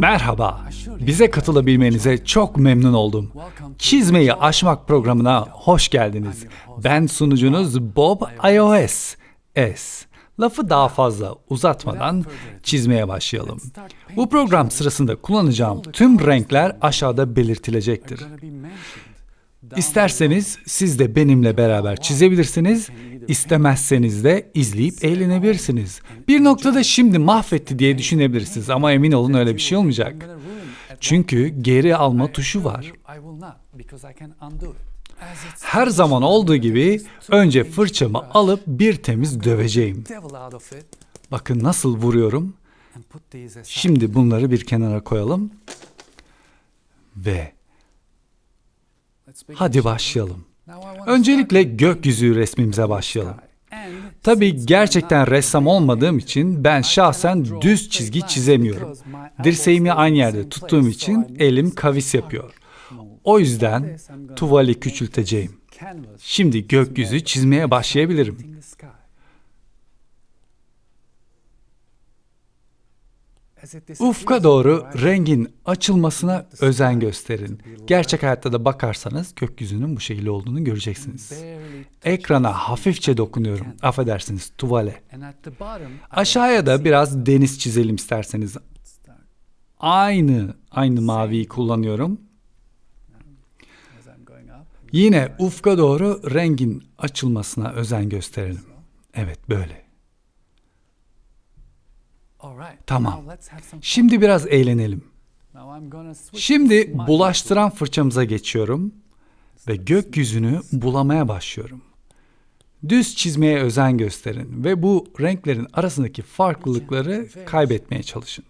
Merhaba. Bize katılabilmenize çok memnun oldum. Çizmeyi aşmak programına hoş geldiniz. Ben sunucunuz Bob iOS S. Lafı daha fazla uzatmadan çizmeye başlayalım. Bu program sırasında kullanacağım tüm renkler aşağıda belirtilecektir. İsterseniz siz de benimle beraber çizebilirsiniz, istemezseniz de izleyip eğlenebilirsiniz. Bir noktada şimdi mahvetti diye düşünebilirsiniz ama emin olun öyle bir şey olmayacak. Çünkü geri alma tuşu var. Her zaman olduğu gibi önce fırçamı alıp bir temiz döveceğim. Bakın nasıl vuruyorum. Şimdi bunları bir kenara koyalım. Ve hadi başlayalım. Öncelikle gökyüzü resmimize başlayalım. Tabii gerçekten ressam olmadığım için ben şahsen düz çizgi çizemiyorum. Dirseğimi aynı yerde tuttuğum için elim kavis yapıyor. O yüzden tuvali küçülteceğim. Şimdi gökyüzü çizmeye başlayabilirim. Ufka doğru rengin açılmasına özen gösterin. Gerçek hayatta da bakarsanız gökyüzünün bu şekilde olduğunu göreceksiniz. Ekrana hafifçe dokunuyorum. Affedersiniz tuvale. Aşağıya da biraz deniz çizelim isterseniz. Aynı aynı maviyi kullanıyorum. Yine ufka doğru rengin açılmasına özen gösterelim. Evet böyle. Tamam. Şimdi biraz eğlenelim. Şimdi bulaştıran fırçamıza geçiyorum ve gökyüzünü bulamaya başlıyorum. Düz çizmeye özen gösterin ve bu renklerin arasındaki farklılıkları kaybetmeye çalışın.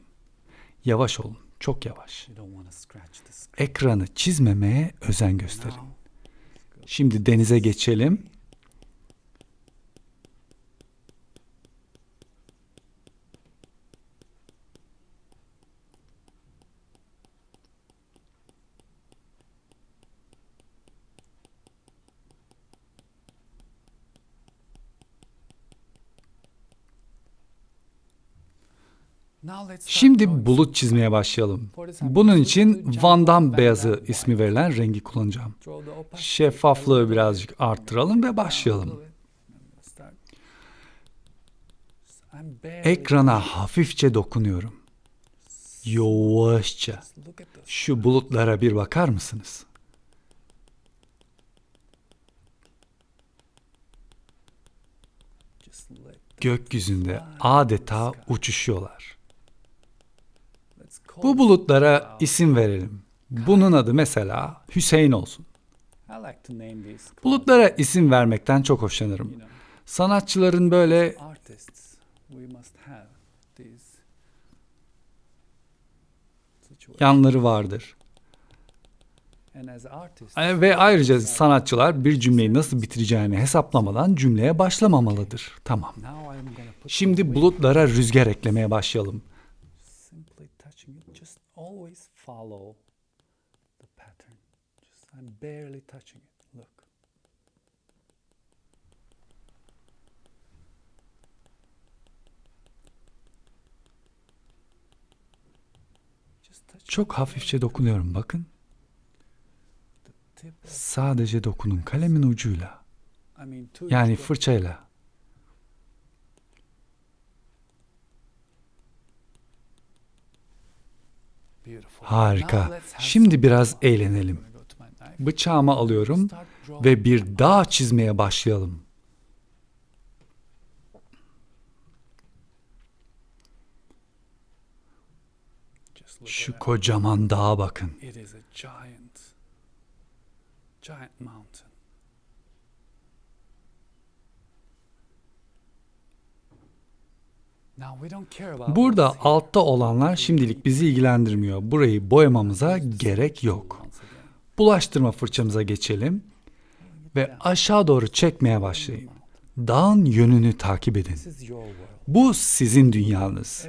Yavaş olun, çok yavaş. Ekranı çizmemeye özen gösterin. Şimdi denize geçelim. Şimdi bulut çizmeye başlayalım. Bunun için Van Damme beyazı ismi verilen rengi kullanacağım. Şeffaflığı birazcık arttıralım ve başlayalım. Ekrana hafifçe dokunuyorum. Yavaşça. Şu bulutlara bir bakar mısınız? Gökyüzünde adeta uçuşuyorlar. Bu bulutlara isim verelim. Bunun adı mesela Hüseyin olsun. Bulutlara isim vermekten çok hoşlanırım. Sanatçıların böyle yanları vardır. Ve ayrıca sanatçılar bir cümleyi nasıl bitireceğini hesaplamadan cümleye başlamamalıdır. Tamam. Şimdi bulutlara rüzgar eklemeye başlayalım. İt. Just always follow the pattern. Just I'm barely touching it. Look. Çok hafifçe dokunuyorum bakın. Sadece dokunun kalemin ucuyla. Yani fırçayla. Harika. Şimdi biraz eğlenelim. Bıçağımı alıyorum ve bir dağ çizmeye başlayalım. Şu kocaman dağa bakın. Burada altta olanlar şimdilik bizi ilgilendirmiyor. Burayı boyamamıza gerek yok. Bulaştırma fırçamıza geçelim ve aşağı doğru çekmeye başlayın. Dağın yönünü takip edin. Bu sizin dünyanız.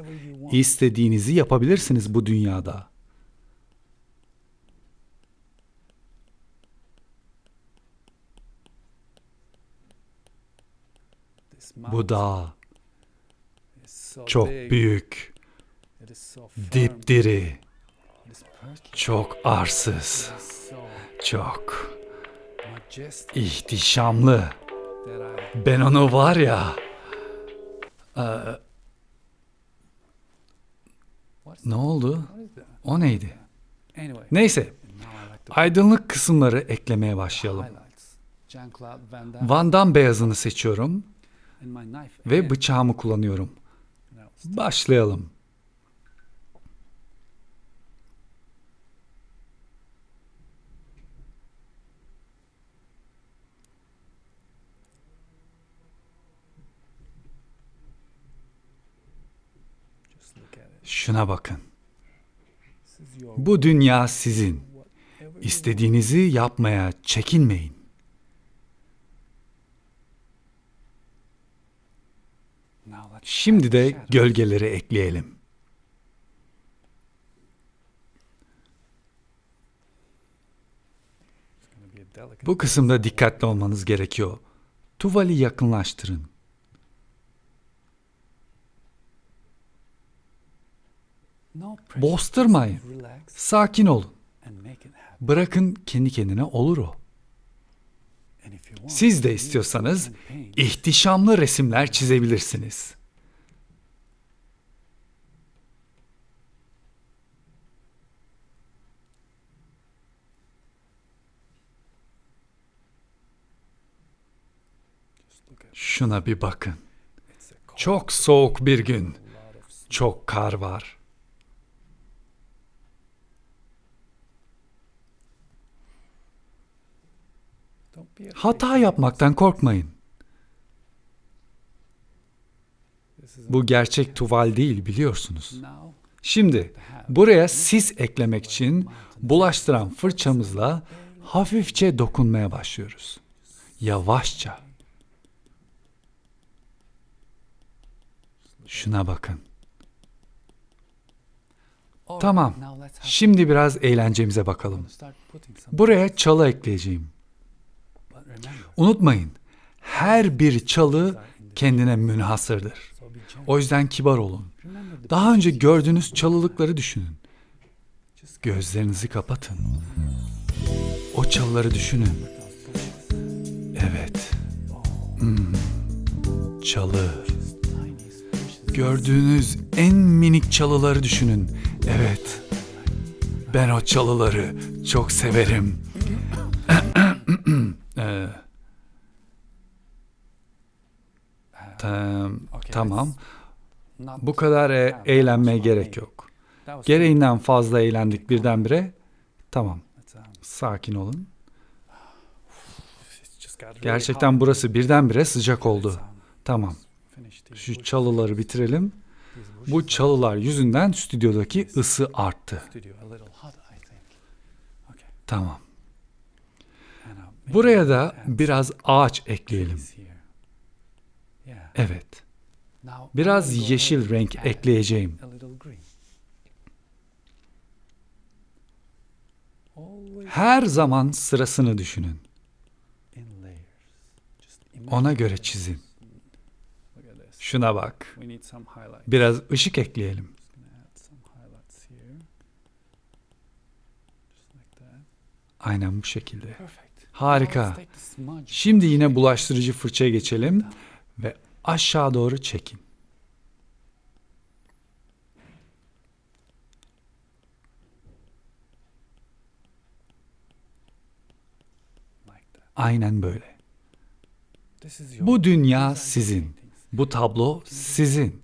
İstediğinizi yapabilirsiniz bu dünyada. Bu dağ çok büyük, dipdiri, çok arsız, çok ihtişamlı. Ben onu var ya, e, ne oldu? O neydi? Neyse, aydınlık kısımları eklemeye başlayalım. Van Damme. Beyazını seçiyorum ve bıçağımı kullanıyorum. Başlayalım. Şuna bakın. Bu dünya sizin. İstediğinizi yapmaya çekinmeyin. Şimdi de gölgeleri ekleyelim. Bu kısımda dikkatli olmanız gerekiyor. Tuvali yakınlaştırın. Bostırmayın. Sakin olun. Bırakın kendi kendine olur o. Siz de istiyorsanız ihtişamlı resimler çizebilirsiniz. Just look at Şuna bir bakın. Çok soğuk bir gün. Çok kar var. Hata yapmaktan korkmayın. Bu gerçek tuval değil biliyorsunuz. Şimdi buraya sis eklemek için bulaştıran fırçamızla hafifçe dokunmaya başlıyoruz. Yavaşça. Şuna bakın. Tamam. Şimdi biraz eğlencemize bakalım. Buraya çalı ekleyeceğim. Unutmayın, her bir çalı kendine münhasırdır. O yüzden kibar olun. Daha önce gördüğünüz çalılıkları düşünün. Gözlerinizi kapatın. O çalıları düşünün. Evet. Hmm. Çalı. Gördüğünüz en minik çalıları düşünün. Evet. Ben o çalıları çok severim. Ee, tam- tamam. Bu kadar e- eğlenmeye gerek yok. Gereğinden fazla eğlendik birdenbire. Let's, um, Sakin olun. Gerçekten burası birdenbire sıcak oldu. um, Tamam. Şu çalıları bitirelim. Bu çalılar yüzünden stüdyodaki ısı arttı. Tamam. Uh, Buraya da biraz ağaç ekleyelim. Evet. Biraz yeşil renk ekleyeceğim. Her zaman sırasını düşünün. Ona göre çizin. Şuna bak. Biraz ışık ekleyelim. Aynen bu şekilde. Harika. Şimdi yine bulaştırıcı fırçaya geçelim ve aşağı doğru çekin. Aynen böyle. Bu dünya sizin. Bu tablo sizin.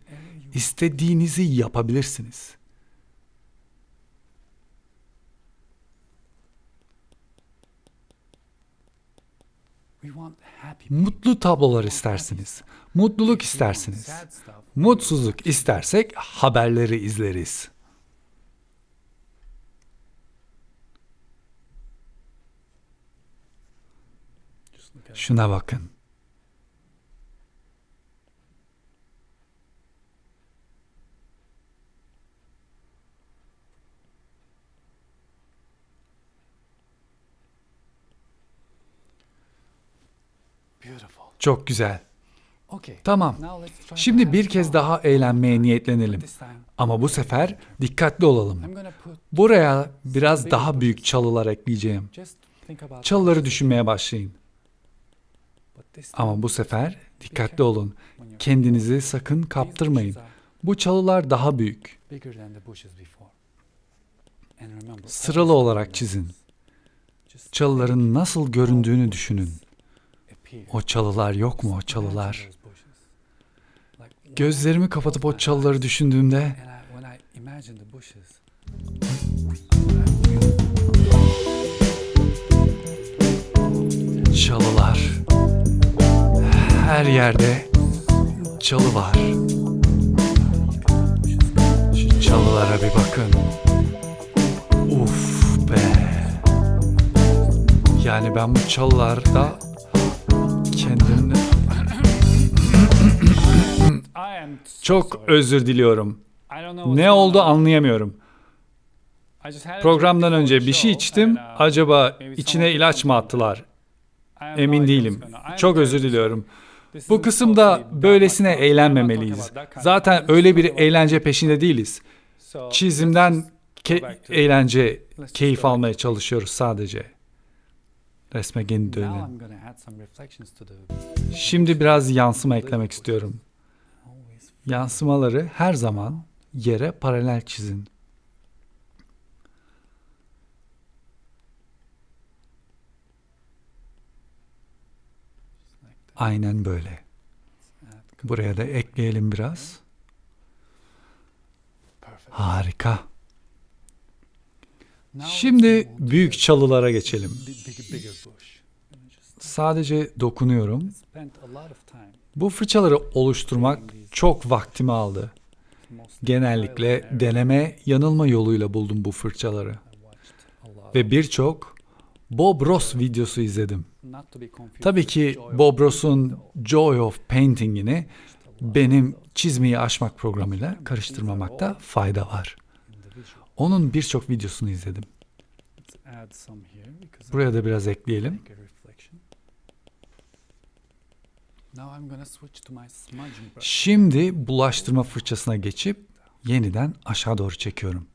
İstediğinizi yapabilirsiniz. Mutlu tablolar istersiniz. Mutluluk istersiniz. Mutsuzluk istersek haberleri izleriz. Şuna bakın. Çok güzel. Tamam. Şimdi bir kez daha eğlenmeye niyetlenelim. Ama bu sefer dikkatli olalım. Buraya biraz daha büyük çalılar ekleyeceğim. Çalıları düşünmeye başlayın. Ama bu sefer dikkatli olun. Kendinizi sakın kaptırmayın. Bu çalılar daha büyük. Sıralı olarak çizin. Çalıların nasıl göründüğünü düşünün. O çalılar yok mu o çalılar? Gözlerimi kapatıp o çalıları düşündüğümde çalılar. Her yerde çalı var. Şu çalılara bir bakın. Uf be. Yani ben bu çalılarda çok özür diliyorum. Ne oldu anlayamıyorum. Programdan önce bir şey içtim. uh, Acaba içine ilaç mı attılar? Emin değilim. Çok özür diliyorum. Bu kısımda böylesine eğlenmemeliyiz. Zaten öyle bir eğlence peşinde değiliz. Çizimden ke- eğlence, keyif almaya çalışıyoruz sadece. Resme geri dönelim. Şimdi biraz yansıma eklemek istiyorum. Yansımaları her zaman yere paralel çizin. Aynen böyle. Buraya da ekleyelim biraz. Harika. Şimdi büyük çalılara geçelim. Sadece dokunuyorum. Bu fırçaları oluşturmak çok vaktimi aldı. Genellikle deneme yanılma yoluyla buldum bu fırçaları. Ve birçok Bob Ross videosu izledim. Tabii ki Bob Ross'un. Joy of Painting'ini benim çizmeyi aşmak programıyla karıştırmamakta fayda var. Onun birçok videosunu izledim. Buraya da biraz ekleyelim. Şimdi bulaştırma fırçasına geçip yeniden aşağı doğru çekiyorum.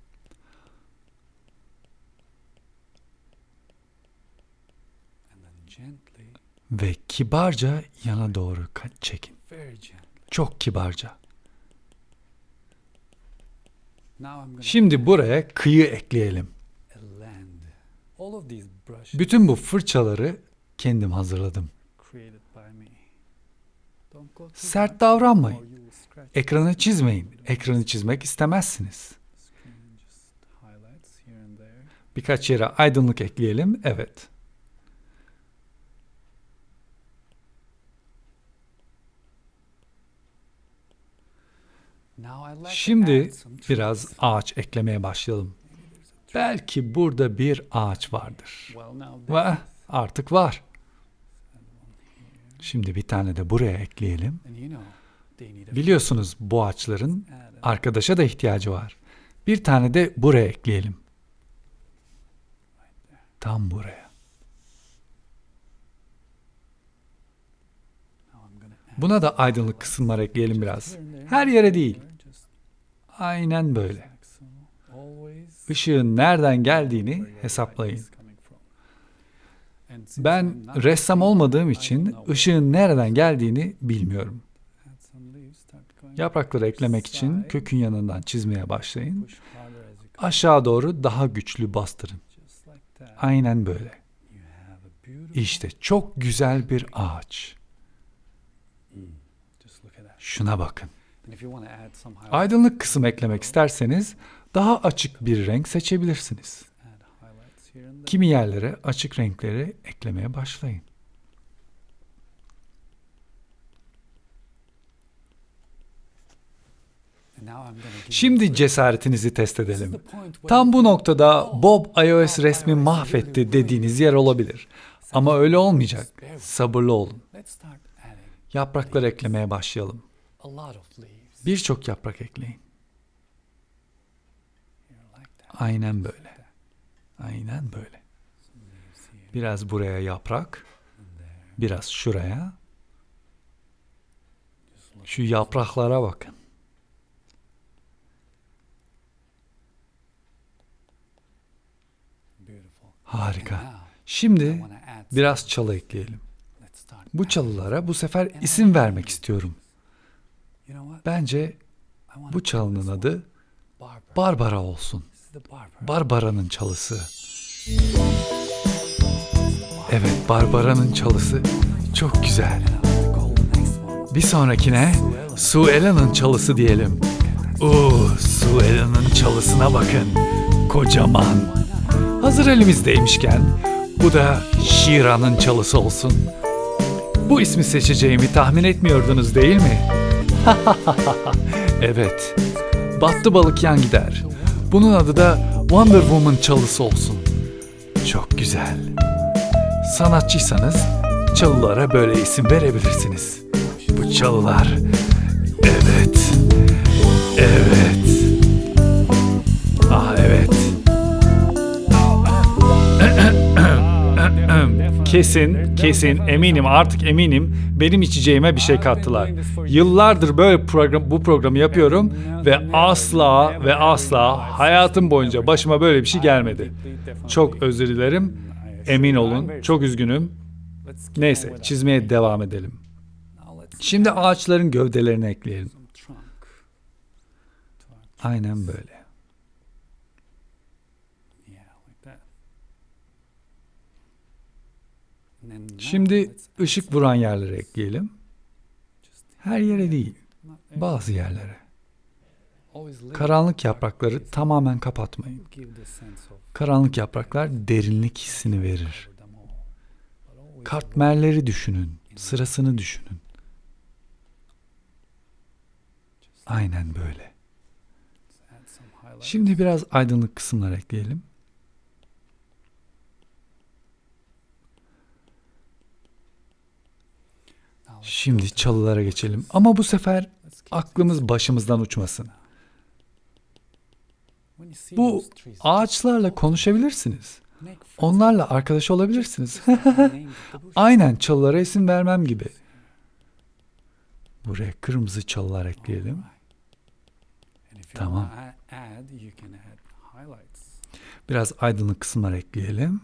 And then gently, Ve kibarca yana doğru çekin. Çok kibarca. Şimdi buraya kıyı ekleyelim. Bütün bu fırçaları kendim hazırladım. Sert davranmayın. Ekranı çizmeyin. Ekranı çizmek istemezsiniz. Birkaç yere aydınlık ekleyelim. Evet. Şimdi biraz ağaç eklemeye başlayalım. Belki burada bir ağaç vardır. Ve artık var. Şimdi bir tane de buraya ekleyelim. Biliyorsunuz bu ağaçların arkadaşa da ihtiyacı var. Bir tane de buraya ekleyelim. Tam buraya. Buna da aydınlık kısımlar ekleyelim biraz. Her yere değil. Aynen böyle. Işığın nereden geldiğini hesaplayın. Ben ressam olmadığım için ışığın nereden geldiğini bilmiyorum. Yaprakları eklemek için kökün yanından çizmeye başlayın. Aşağı doğru daha güçlü bastırın. Aynen böyle. İşte çok güzel bir ağaç. that. Şuna bakın. Aydınlık kısım eklemek isterseniz daha açık bir renk seçebilirsiniz. Kimi yerlere açık renkleri eklemeye başlayın. Şimdi cesaretinizi test edelim. Tam bu noktada Bob iOS resmi mahvetti dediğiniz yer olabilir. Ama öyle olmayacak. Sabırlı olun. Yaprakları eklemeye başlayalım. Birçok yaprak ekleyin. Aynen böyle. Aynen böyle. Biraz buraya yaprak, biraz şuraya. Şu yapraklara bakın. Harika. Şimdi biraz çalı ekleyelim. Bu çalılara bu sefer isim vermek istiyorum. Bence bu çalının adı. Barbara olsun. Barbara'nın çalısı. Evet, Barbara'nın çalısı çok güzel. Bir sonrakine Suella'nın çalısı diyelim. Oo, Suella'nın çalısına bakın. Kocaman. Hazır elimizdeymişken bu da Shira'nın çalısı olsun. Bu ismi seçeceğimi tahmin etmiyordunuz değil mi? evet. Battı balık yan gider. Bunun adı da Wonder Woman çalısı olsun. Çok güzel. Sanatçıysanız çalılara böyle isim verebilirsiniz. Bu çalılar. Evet. Evet. Ah evet. Kesin, kesin eminim artık eminim benim içeceğime bir şey kattılar. Yıllardır böyle program bu programı yapıyorum ve asla ve asla hayatım boyunca başıma böyle bir şey gelmedi. Çok özür dilerim. Emin olun. Çok üzgünüm. Neyse, çizmeye devam edelim. Şimdi ağaçların gövdelerini ekleyelim. Aynen böyle. Şimdi ışık vuran yerlere ekleyelim. Her yere değil, bazı yerlere. Karanlık yaprakları tamamen kapatmayın. Karanlık yapraklar derinlik hissini verir. Kartmerleri düşünün, sırasını düşünün. Aynen böyle. Şimdi biraz aydınlık kısımlar ekleyelim. Şimdi çalılara geçelim. Ama bu sefer aklımız başımızdan uçmasın. Bu ağaçlarla konuşabilirsiniz. Onlarla arkadaş olabilirsiniz. Aynen çalılara isim vermem gibi. Buraya kırmızı çalılar ekleyelim. Tamam. Biraz aydınlık kısımlar ekleyelim.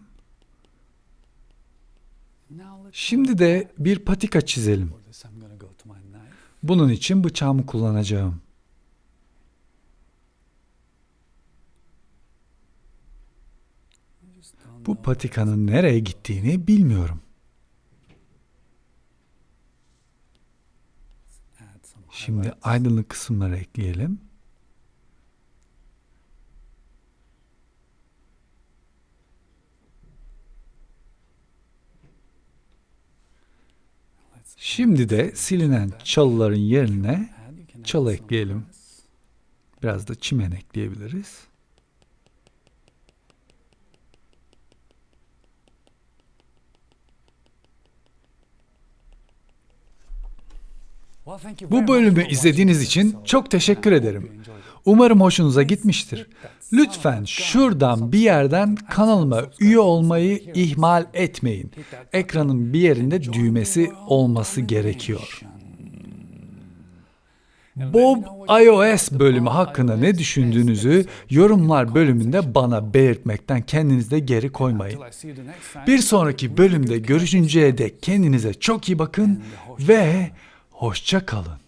Şimdi de bir patika çizelim. Bunun için bıçağımı kullanacağım. Bu patikanın nereye gittiğini bilmiyorum. Şimdi aydınlık kısımları ekleyelim. Şimdi de silinen çalıların yerine çalı ekleyelim. biraz da çimen ekleyebiliriz. Bu bölümü izlediğiniz için çok teşekkür ederim. Umarım hoşunuza gitmiştir. Lütfen şuradan bir yerden kanalıma üye olmayı ihmal etmeyin. Ekranın bir yerinde düğmesi olması gerekiyor. Bob iOS bölümü hakkında ne düşündüğünüzü yorumlar bölümünde bana belirtmekten kendinizde geri koymayın. Bir sonraki bölümde görüşünceye dek kendinize çok iyi bakın ve hoşça kalın.